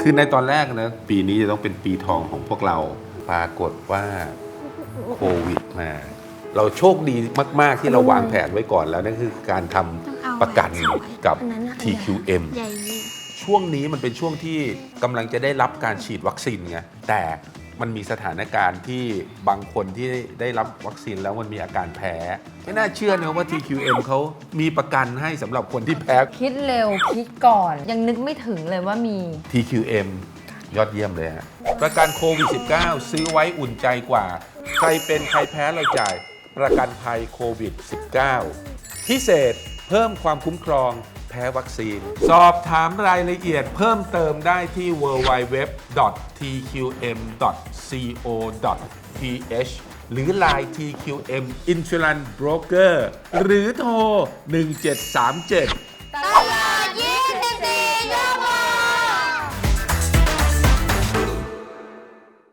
คือในตอนแรกนะ ปีนี้จะต้องเป็นปีทองของพวกเราปรากฏว่าโควิดมา เราโชคดีมาก ๆ ที่เราวางแผนไว้ก่อนแล้ว นั่นคือการทำประกันกับอันนั้นอะ TQM ใหญ่ยิ่งช่วงนี้มันเป็นช่วงที่กำลังจะได้รับการฉีดวัคซีนไงแต่ มันมีสถานการณ์ที่บางคนที่ได้รับวัคซีนแล้วมันมีอาการแพ้ ไม่น่าเชื่อนะว่า TQM เขามีประกันให้สำหรับคนที่แพ้ คิดเร็วคิดก่อน ยังนึกไม่ถึงเลยว่ามี TQM ยอดเยี่ยมเลยฮะประกันโควิด -19 ซื้อไว้อุ่นใจกว่า ใครเป็นใครแพ้เราจ่าย ประกันภัยโควิด -19 พิเศษเพิ่มความคุ้มครอง แพ้วัคซีน สอบถามรายละเอียดเพิ่มเติมได้ที่ www.tqm.co.th หรือ Line TQM Insurance Broker หรือโทร 1737